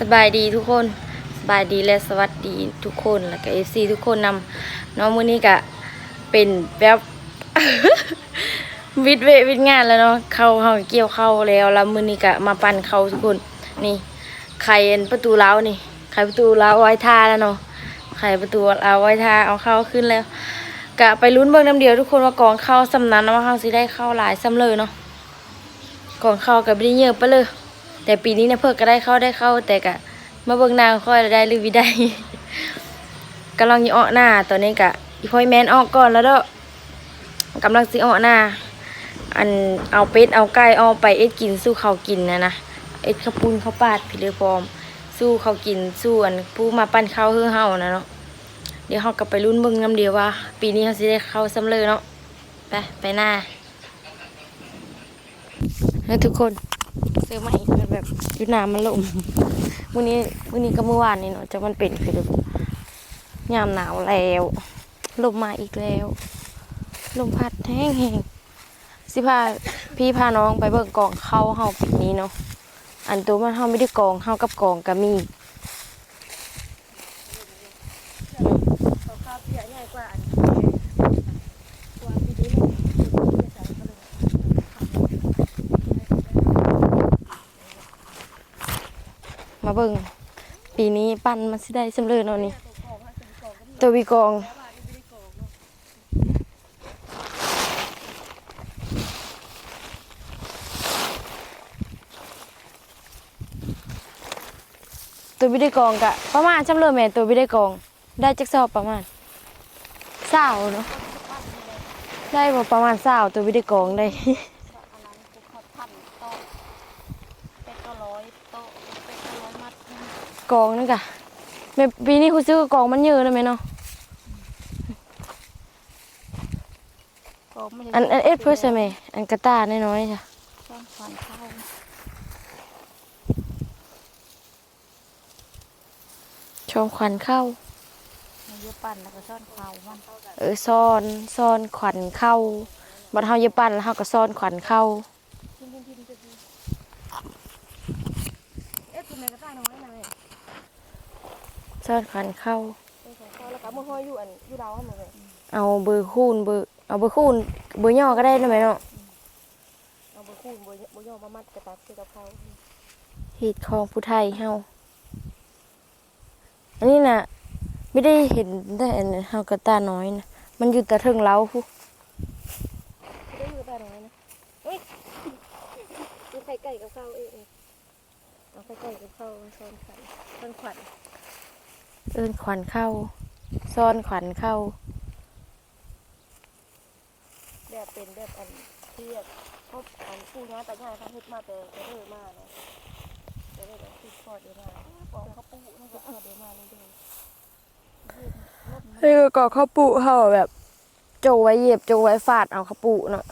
สบายดีทุกคนสบายดีและสวัสดีทุกคนแล้วก็เอฟซีทุกคนนำน้องมือนี้ก็เป็นแบบวิดเววิดงานแล้วเนาะเข้าเฮาเกี่ยวเข้าแล้วแล้วมือนี้ก็มาปั่นเขาทุกคนนี่ไข่ประตูเล้านี่ไข่ประตูเล้าไว้ท่าแล้วเนาะไข่ประตูเล้าไว้ท่าเอาเข้าขึ้นแล้วกะไปลุ้นเบิ่งน้ำเดียวทุกคนว่ากองเข้าสำนั้นว่าเฮาสิได้เข้าหลายซ้ำเลยเนาะกองเข้าก็บ่ได้เยอะไปเลย แต่ปีนี้เนี่ยเพิ่นก็ได้เข้าได้เข้า แต่กะมาเบิ่งนางค่อยได้หรือวิได้กำลังสิออกหน้าตอนนี้กะอีพ่อยแมนออกก่อนแล้วเด้อกำลังสิออกหน้า อันเอาเป็ดเอาไก่เอาไปเอ็ดกินสู้เขากินนะนะเอ็ดข้าวปุ้นข้าวปาดพี่เลือพร้อม สู้เขากินสู้อันผู้มาปั้นข้าวเฮือเฮานะเนาะเดี๋ยวเฮากลับไปรุ่นเบิ่งน้ำเดียวว่า ปีนี้เฮาสิได้เข้าซ้ำเลยเนาะไปไปหน้าแล้วทุกคนเสื้อใหม่ แบบยุน้ำมันลมมื้อนี้มื้อนี้ก็เมื่อวานนี่เนาะจะมันเป็นคือแบบยามหนาวแล้วลมมาอีกแล้ว ลมพัดแห้งแห้งๆสิพาพี่พาน้องไปเบิ่งกองเข้าเฮาปีนี้เนาะอันตัวมันเฮาไม่ได้กองเฮากับกองก็มี ข้าวเปียกใหญ่กว่าอันกว่าปีนี้มันจะใส่เขาเลย มาเบิ่งปีนี้ปั้นมันสิได้สำเร็จเนาะนี่ตัววีกองตัววิได้กองกะประมาณจำเลยแม่ตัววิได้กอง ได้จักสอบประมาณเศร้าเนาะได้ประมาณเศร้าตัววิได้กองได้ อันนั้นคือข้าวพันโต๊ะเป็ดก็ร้อยโต๊ะเป็ดก็ร้อยมัด กองนั่นกะแม่ปีนี้คุณซื้อกองมันเยอะนะแม่เนาะก็ไม่ได้อันอันเอ็ดเพื่อใช่ไหมอันกระตายน้อยๆจ้ะซ่อนควันเข้าชมขวัญเข้าในยุปั่นแล้วก็ซ่อนเขามันเออซ่อนซ่อนขวัญเข้าบัดเฮาอย่าปั่นแล้วเฮาก็ซ่อนขวัญเข้าทิมทิมทิมจะดีเอ๊ะคุณนายก็ตั้งน้อยนะเลย ซ่อนขวัญเข้าเป็นของเขาแล้วก็มือห้อยอยู่อันอยู่เราให้หมดเลยเอาเบอร์คูณเบอร์เอาเบอร์คูณเบอร์ย่อก็ได้นะแม่เนาะเอาใบคูณใบใบย่อมามัดกระตับคือกับเขาเฮ็ดของผู้ไทยเฮาอันนี้น่ะ ไม่ได้เห็นได้อันเฮากระตาน้อยนะมันอยู่แต่เทิงเล้าพุไม่ได้อยู่แต่น้อยนะเฮ้ยมีไข่ไก่กับข้าวเองเอาไข่ไก่กับข้าวมาซ่อนขวัญซ่อนขวัญ เอิ้นขวัญเข้า ซ่อนขวัญเข้า แบบเป็นแบบอันเทียบพบอันผู้น้าแต่ง่ายเขาเฮ็ดมาแต่แต่เรื่อมานะแต่ได้แบบที่พอดเดียวมาปองเขาปูนั่นก็พอดเดียวมาเลยเด้อเฮ้ยก็ข้าวปุเฮาแบบโจไว้เหยียบโจไว้ฟาดเอาข้าวปุเนาะ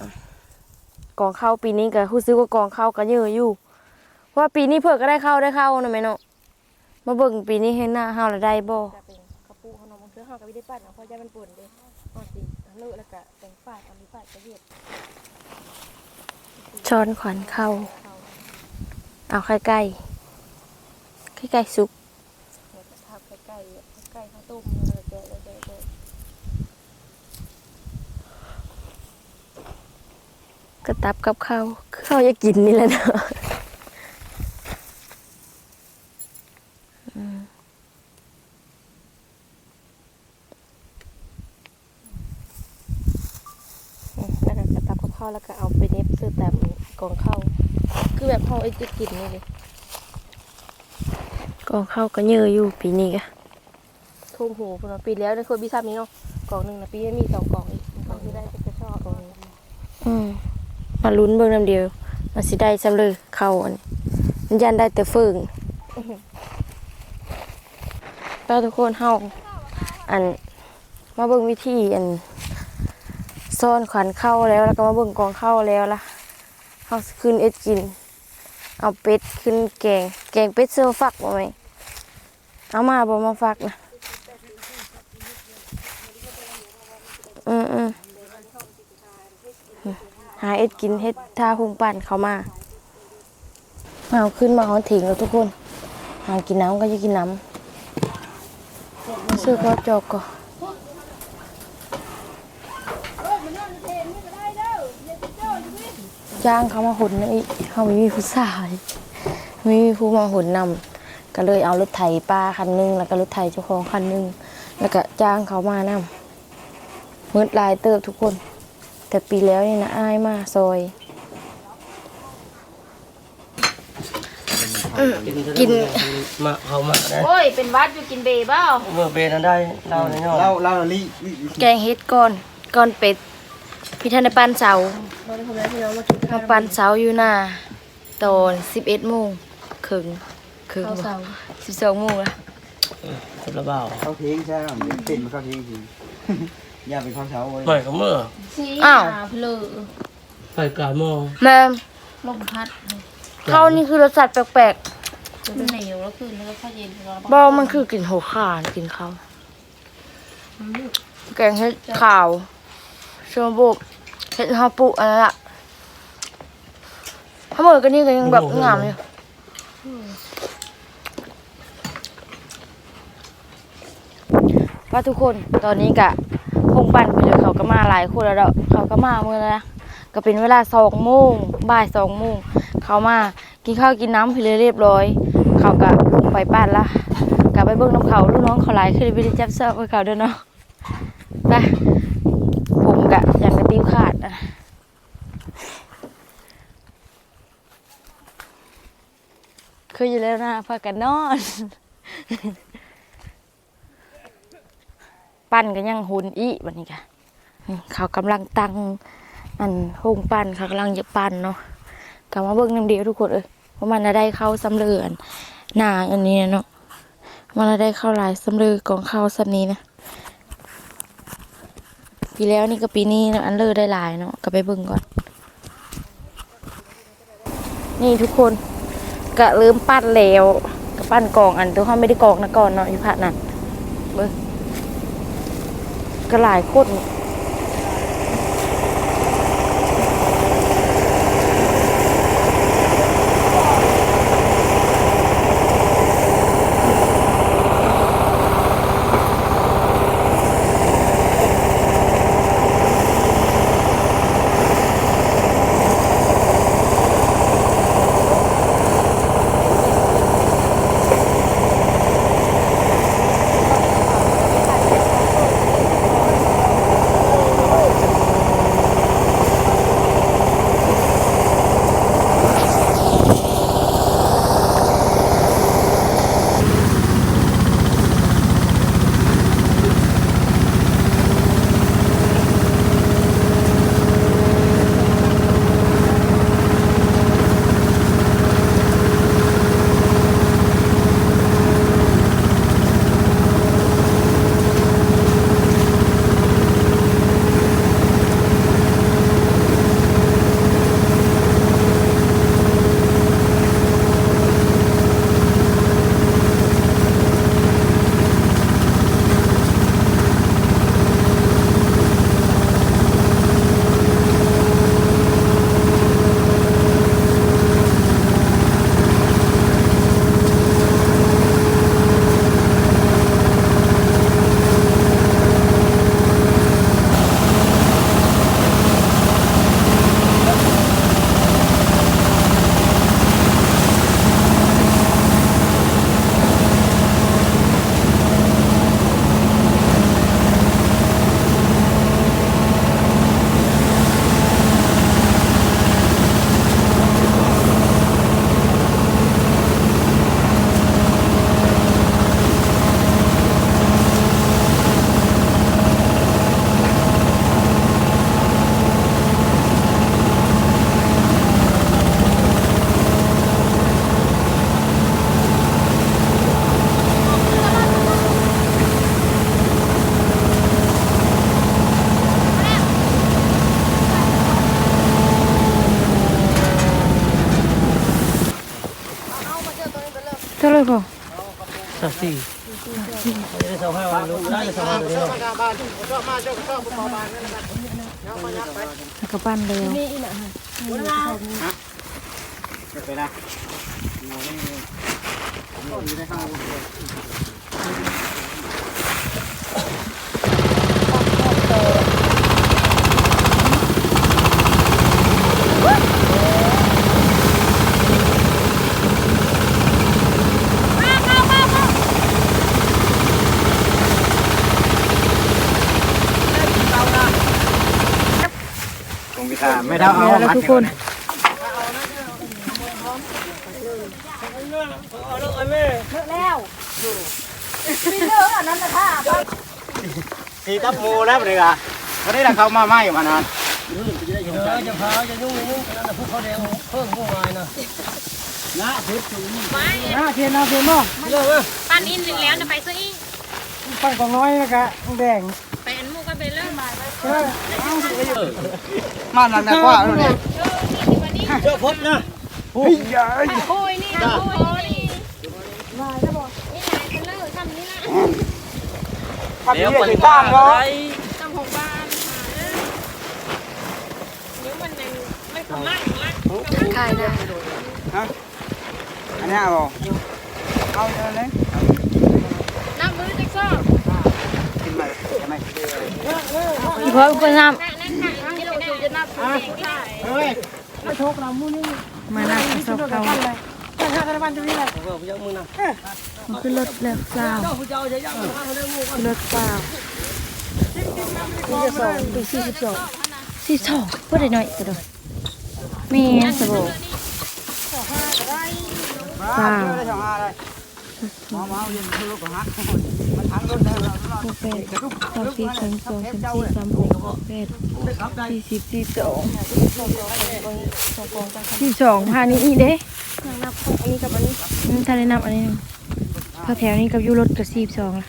กองข้าวปีนี้ก็รู้สึกว่ากองข้าวก็เยอะอยู่เพราะว่าปีนี้เพิ่นก็ได้เข้าได้เข้านะแม่เนาะ มาเบิ่งปีนี้เห็นหน้าเฮาแล้วได้บ่จะเป็นเขาปูเขานอนบนเสื้อเขาก็ไม่ได้ปั้นเอาเพราะจะมันป่นเด้พอสิเลอะแล้วก็แต่งฟาดเอามีฟาดกระเย็ดช้อนขวัญเข้า เขาเอาไข่ไก่ไข่ไก่สุกเนี่ยจะทำไข่ไก่ไก่ข้าวต้มเลยแกะเลยแกะเลยกระตับกับข้าวคือข้าวอยากกินนี่แหละเนาะอืมแล้วก็กระตับกับข้าวแล้วก็เอาไปเน็บซื้อตามกองข้าวคื อแบบข้าวไอ้จะกินนี่เลยกองข้าวก็เยอะอยู่ปีนี้ก็ทุ่มหูคุณปีแล้วในคนบีซ้ำนี้เนาะกล่องหนึ่งนะปีนี้มีสองกล่องอีกกล่องที่ได้จะชอบกล่องนี้อืมมาลุ้นเบิ่งน้ำเดียวมาสิได้จำเลยเข้าอันนี้มันยันได้แต่เฟิงแล้วทุกคนเฮาอันมาเบิ่งวิธีอันซ่อนขวัญเข้าแล้วแล้วก็มาเบิ่งกองเข้าแล้วล่ะเฮาสิขึ้นเอ็ดกิน เอาเป็ดขึ้นแกง แกงเป็ดเสื้อฟักบ่ไหมเอามาบ่มาฟักนะอืมอืมหาเอ็ดกินเฮ็ดท่าหุงปั่นเขามาเอาขึ้นมาเอาถิงแล้วทุกคน หากินน้ำก็จะกินน้ำซื้อก็จอกก็ จ้างเขามาหุ่นนี่เขาไม่มีผู้ชายไม่มีผู้มาหุ่นนำก็เลยเอารถไถป้าคันหนึง แล้วก็รถไถเจ้าของคันหนึง แล้วก็จ้างเขามานำมืดหลายเติบทุกคน แต่ปีแล้วนี่นะอายมาซอย กินมาเขามานะโอ้ย เป็นวัดอยู่กินเบย์เปล่าเมื่อเบนนั้นได้เล่าในนอกเล่าเล่าลี่แกงเฮ็ดก่อนก่อนเป็ด พี่ทันได้ปันเสาเราได้ทำแล้วพี่น้องมากินข้ามาวปันเสาอยู่หน้าตอนสิบเอ็ดโมงครึ่งครึ่งข้าวเสาสิบสองโมงละสุดละเบาเข้าเทงใช่ไหมเป็นมันเข้าเทงจริงอย่าเป็นข้าวเช้าเว้ยไม่ก็เมื่อสีหาเพลอไปกาโมองแม่ลมพัดข้าวนี่คือรสชาติแปลกจะเป็นเหนียวแล้วคืนแล้วก็ข้าวเย็นแล้วๆบอมันคือกลิ่นหัวข่านกลิ่นข้าวแกงเฮ็ดขาว ชมบุกเฮ็ดฮาปุอันนั้นละถ้าเหมือนกันนี่ก็ยังแบบงามอยู่ว่าทุกคนตอนนี้กะพงปั่นไปเลยเขาก็มาหลายคนแล้วเด้อเขาก็มาเมื่อนะก็เป็นเวลาสองโมงบ่ายสองโมงเขามากินข้าวกินน้ำไปเลยเรียบร้อย เขาก็ลงไปปั้นละกลับไปเบิ่งน้ำเขาลูกน้องเขาหลายคือไปได้จับเสื้อไปเขาเด้อเนาะไปผม กะอย่างกระติ้วขาดอะคืออยู่แล้วนะพากันนอน ปั้นกันยังหุนอีวันนี้ค่ะเขากำลังตั้งอันโฮงปั้นเขากำลังจะปั้นเนาะกลับมาเบิ่งน้ำเดียวทุกคนเอ้ยเพราะมันน่ะได้เข้าสำเรือนหนาอันนี้เนาะมันน่ะได้เข้าลายสำเรือกองเข้าสำนี้นะ ปีแล้วนี่ก็ปีนี้อันเลอได้ลายเนาะก็ไปเบิ่งก่อน นี่ทุกคนก็เริ่มปั้นแล้วก็ปั้นกองอันตัวเขาไม่ได้กองนะก่อนเนาะอยู่พระนั่นเบิ่งก็หลายโคตร สักสี่ได้สองห้าวันรู้ได้สองห้าวันนี้เนาะแล้วก็ปั้นเร็วไปนะ ไม่เท่าเอาแล้วมัดทุกคนสีทับมูแล้วเลยอะวันนี้เราเข้ามาไหมมานานเออจะพาจะยุ่งยุ่งนั่นน่ะพวกเขาแดงเพิ่มพวกวายนะนะชุดสูงน้าเทียนน้าเทียนเนาะเลิกอะปั้นอินหนึ่งแล้วนะไปซื้ออีกปั้นของน้อยนะกะแดงไปอันมูกันไป มมามาหนักหนักกว่าเนี่ยเจ้าพบนะโอ้ยนี่นะโอ้ยนี่มาแล้วบอกนี่นายเป็นเลิกทำนี่ละเดี๋ยวไปบ้านเขาทำหกบ้านเดี๋ยวมันยังไม่กำลังละขายได้อันนี้เอาเอาเลยน้ำมือจะซ่อกินมาใช่ไหม อีพ่อนคนน้นั่นนั่นค่ะที่เราจะนับเองใช่เฮ้ยำมานั่งซอกเขาข้างกันบ้านจะมีอะไรเออยังมึงนคือรถแล้วเปล่าเจ้าผู้เจ้าจะยังมึงมาเรื่องมึงคือรถเปล่าปีสองปีสี่สิบสองสี่สองพูดได้หน่อยก็ได้แม่สบกว้าวได้สองอะไรมามาเรียนลูก ของฮักมันทั้งรถได้แล้วหกแปดสองสี่สามสองสามสี่สามหกหกแปดสี่สิบสี่สองสี่สองพานี้อีเด้นับอันนี้กับอันนี้ถ้าได้นับอันนี้หนึ่งพอแถวนี้กับยูรถกับสี่สองละ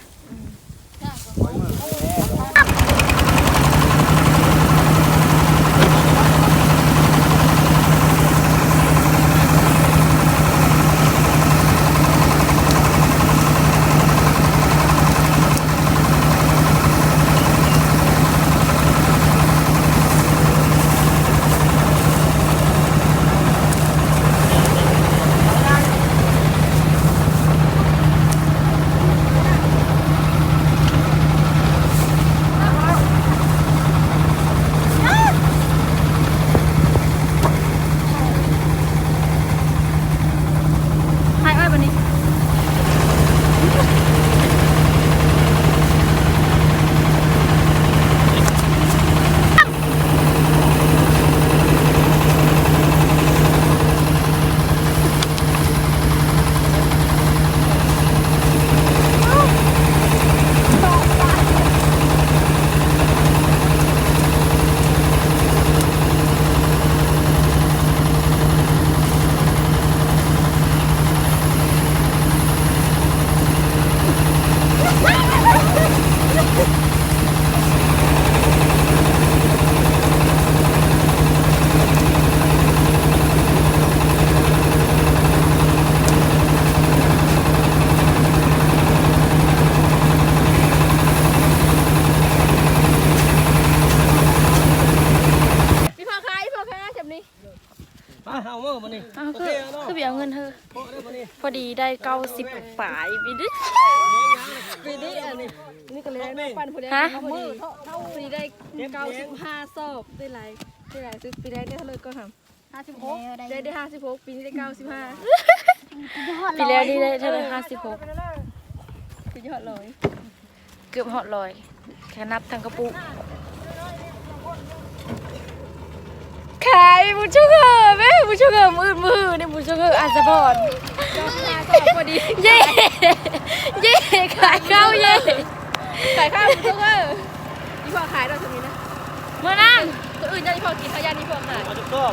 ใครอ้อยวันนี้ พี่พ่อค้าพี่พ่อค้าจับนี้ มาเอาเมื่อมันนี่ อ้าว โอ คื เค อ เนาะ คือไปเอาเงินเธอ โอ้เดี๋ยวมันนี่ พอดีได้เก้าสิบปลายปีดิปีนี้อันนี้นี่ก็เลยได้ปั้นผู้ใดฮะพอดีปีนี้ได้เก้าสิบห้าสอบได้หลายได้หลายซื้อปีแรกได้เท่าไหร่ก็ทำห้าสิบหกได้ได้ห้าสิบหกปีนี้ได้เก้าสิบห้าปีแล้วนี่ได้เท่าไหร่ห้าสิบหกปียอดเลยเกือบหอดลอยแค่นับทั้งกระปุกายบุชเกอร์แม่บุชเกอร์มือมือนี่บุชเกอร์อาสปอร์ตพอดีเย่เย่ขายข้าวเย่ขายข้าวทุกเออพี่พ่อขายเราตรงนี้นะมานั่งคนอื่นจะพี่พ่อกินข้าวยานี่พ่อขายมาจะชอบ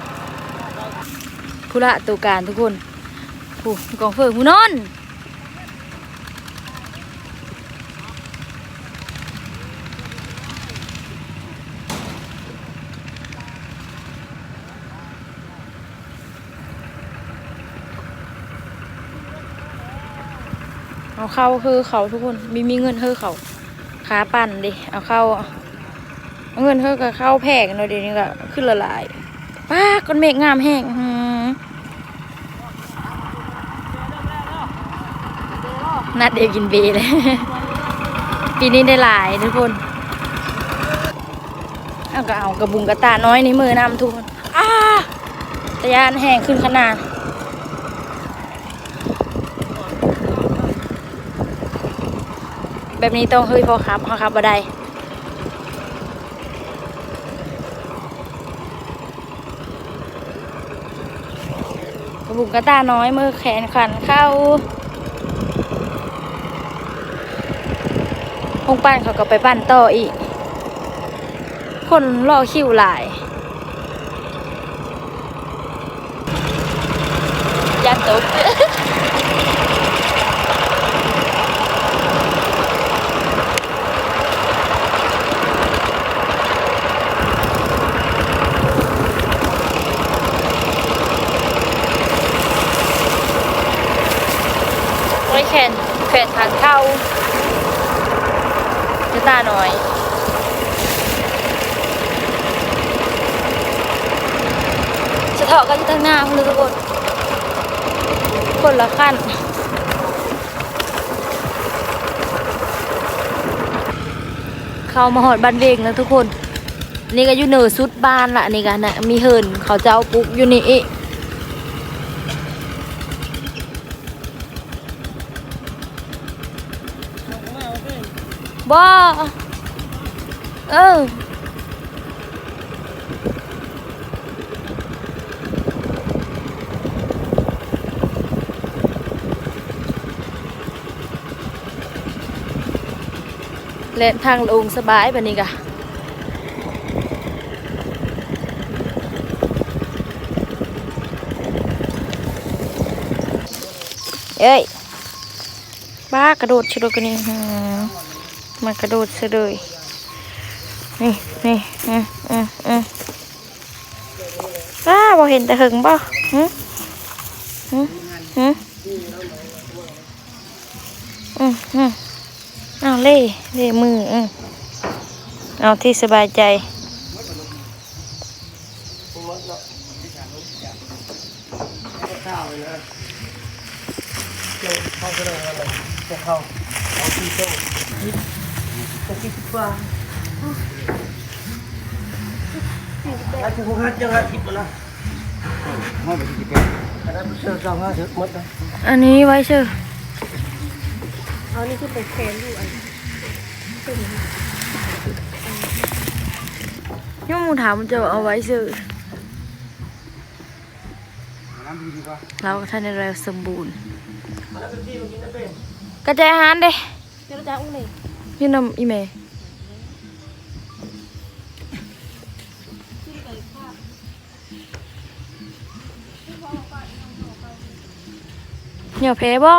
ผู้ละตัวการทุกคนผู้กองเฟิร์ผู้นอน เอาเข้าคือเขาทุกคนมีมีเงินเฮอเขาขาปั่นดิเอาเข้าเอาเงินเฮอกับเข้าแพงเราะเดี๋ยวนี้ก็ขึ้นละลายป้าก้อนเมฆงามแห้งหนัดเดียวกินเบเลยปีนี้ได้หลายทุกคนเอาก็เอากระบุงกระตาน้อยในมือนำทุกคนอ้าตะยานแห้งขึ้นขนาด แบบนี้ต้องเฮ้ยพอครับพอครับบ่ได้กระบุงกระตาน้อยมือแขนขันเข้าคงปั้นเขาก็ไปปั้นต่ออีก คนรอคิวหลาย ยันตก ไว้แขนแขนทางเข้าจะ ตาหน่อย จะเถาะกันอยู่ตั้งหน้าคุณทุกคนคนละขั้นเข้ามาหอดบ้านเวงแล้วทุกคน นี่ก็อยู่เหนือสุดบ้านละนี่กันนะมีเหินเขาเจ้าปลุกอยู่นี่ บ่เออเล่นทางลงสบายแบบนี้กะเอ้ยบ้ากระโดดชะโดดกันนี่หื มากระโดดซะเลยนี่นี่อืมอืมอืมอ้าบ่เห็นแต่หึงบ่หึหึหึอืมอืมเอาเล่เล่มืออืมเอาที่สบายใจ เข้าไปเลยอะไรจะเข้าเอาที่โต๊ะ จะคิดว่าอาจจะคงหัดยังหัดทิพย์นะห้องไปที่เป็นอันนั้นเชื่อสองห้าสิบหมดนะอันนี้ไว้เชื่อเอานี่คือเป็นแคนอยู่อันย่อมูถามมันจะเอาไว้เชื่อเราท่านในเราสมบูรณ์กระจายอาหารเด้เจ้าจ้าอุ้งนี่ พี่นำอีเมเหนียวเพบ่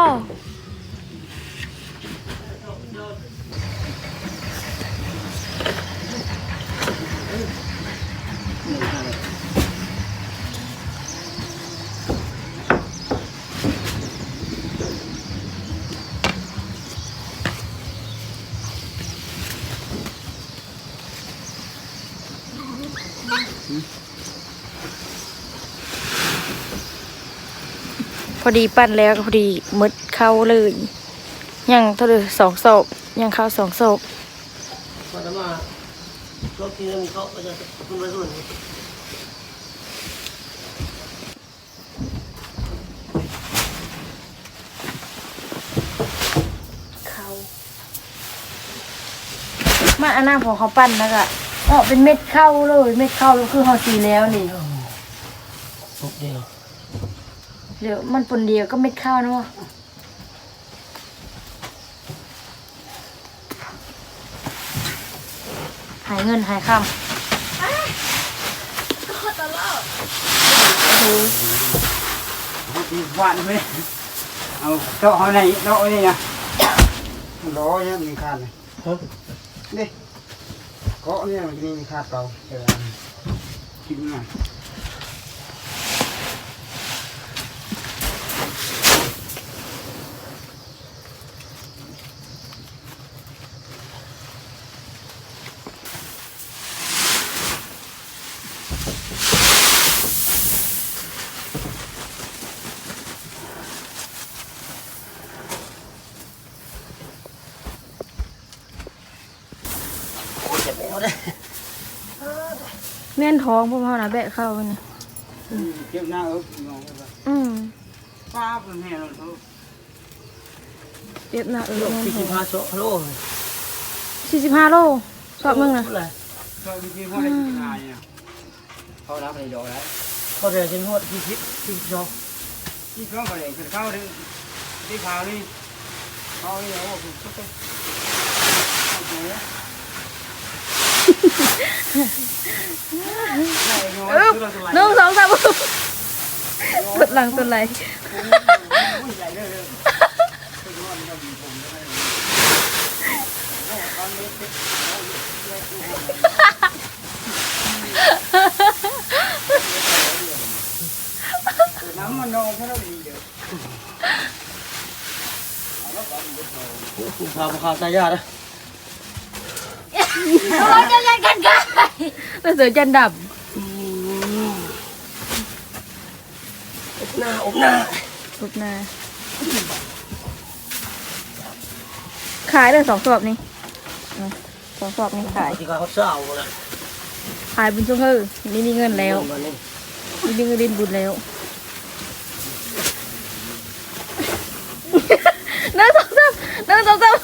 พอดีปั้นแล้วก็พอดีหมดเข้าเลยยังเท่าเดิมสองศพยังเข้าสองศพพอจะมาโต๊ะที่นึงเขาก็จะขึ้นไปส่วนเขามาอันนั้นของเขาปั้นแล้วก็ออเป็นเม็ดเข้าเลย เม็ดเข้าแล้วคือเขาสีแล้วนี่ทุกเดียว เดี๋ยวมันปนเดียวก็เม็ดเข้านะวะหายเงินหายคำห้องตีหวานไหมเอาโต๊ะห้องไหนโต๊ะนี่นะล้อเนี่ยมีขาดเลยฮะนี่เกาะเนี่ยมันมีขาดเก่าเออกินมาเแม่นท้องพวกเขานะแบะเข้าไปเนี่ยเก็บหน้าเอิบงงอืมป้าเป็นแม่เราเขาเจ็บหน้าเออสี่สิบห้าโซโลสี่สิบห้าโลสอบมึงนะอะไรเขาจริงๆเขาได้กินนายเนี่ยเขารับในดอกแล้วเขาเรียนจนหดสี่สิบสี่สิบสองที่เขาเขาเรียนเข้าที่ที่ขาวนี่เขาเนี่ยโอ้โหเขาเป็นเขาเจ๋ อเออหนึ่งสองสามสุดหลังสุดไหล嗯น้ำมันนองเขาเราดีเด้อคุณพาบุคคลตายานะ แล้วเสือจันดับอบหน้าอบหน้าสุดนาขายเลยสองสอบนี่อืมสองสอบนี่ขายที่เขาเศร้าเลยขายบุญช่วงเฮ้อนี่มีเงินแล้วมันนี่นี่มีเงินดินบุญแล้วหนึ่งสองสามหนึ่งสองสาม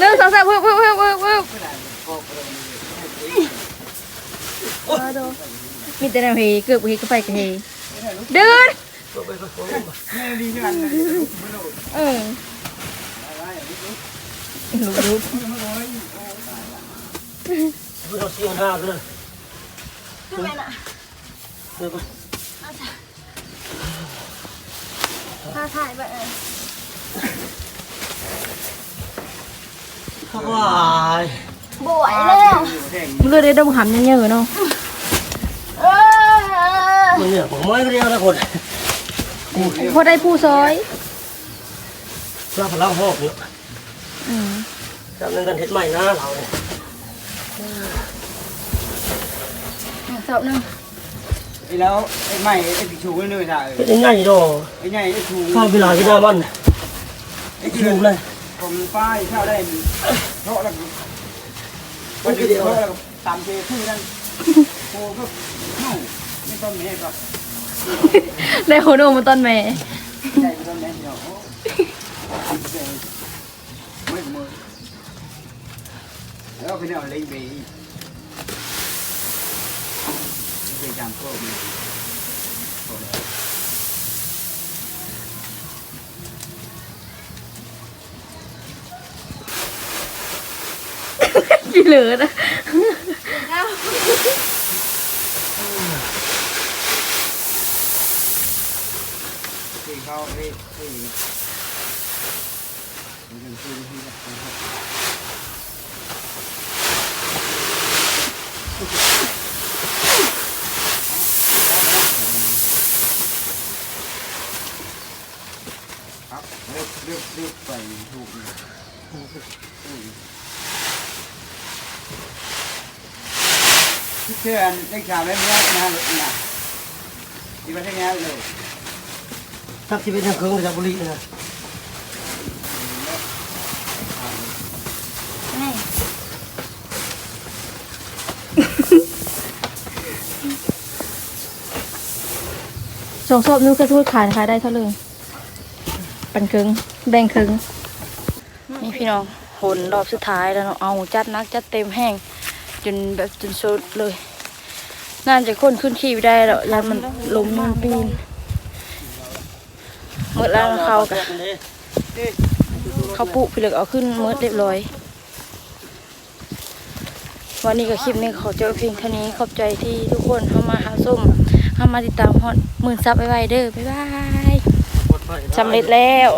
หนึ่งสองสามปึ๊บปึ๊บปึ๊บปึ๊บปึ๊บมาดูมีแต่แนวเฮเกือบเฮก็ไปกับเฮเดินแม่ดีขนาดไหนไม่รู้เออรู้รู้ไม่ต้องเสียหน้าเลยขึ้นไปน่ะเดี๋ยวถ้าถ่ายไปเออ เขาว่าบ่ไหวแล้วมึงเลือดได้ดมหำเยอะๆเนาะเออมันเนี่ยผมไม่เรียกนะคนพอได้ผู้ซอยทราพลังหอบเยอืมจำเรื่องกันเห็ดใหม่นะเราเนี่ยสอบหนึ่งไอ้แล้วไอ้ใหม่ไอ้ผิวนี่เลยถ่ายเห็ดง่ดอกไอ้ใหญ่ไอ้ชูข้าวเวลาที่หน้ามันไอ้ชูเลย ผมป้ายเข้าได้เพราะแล้วก็เดียวแล้วตามเจชื่อนั่นโอ้ก็เน่าไม่ต้องแม่ก็ได้โฮโดมาตอนแม่ใจไม่ต้องแม่เดียวไม่มือแล้วไปเนี่ยเล่นเบย์ไปจำพวก พี่เหลือนะที่เขาเรียกที่มันคือที่ละครับเลือกเลือกเลือกไปถูก ที่เชื่อเล็กชาวเล็กนี้นะนะที่ประเทศนี้เลยทักที่เป็นทางเครื่องจากบุรีนะสองสอบนู้นก็ทูดขายขายได้เท่าเลยปันครึ่งแบ่งครึ่งนี่พี่น้องหนรอบสุดท้ายแล้วเนาะเอาจัดนักจัดเต็มแห้ง จนแบบจนสุดเลย น่าจะคนขึ้นขี่ไม่ได้แล้วยันมันลมมันปีนเมื่อแล้วเขากะเขาปุพี่เลือกเอาขึ้นเมื่อเรียบร้อย วันนี้กับคลิปนี้ขอเจอเพียงเท่านี้ขอบใจที่ทุกคนเข้ามาหาส้มเข้ามาติดตามฮอดหมื่นซับไวไวเด้อบ๊ายบายสำเร็จแล้ว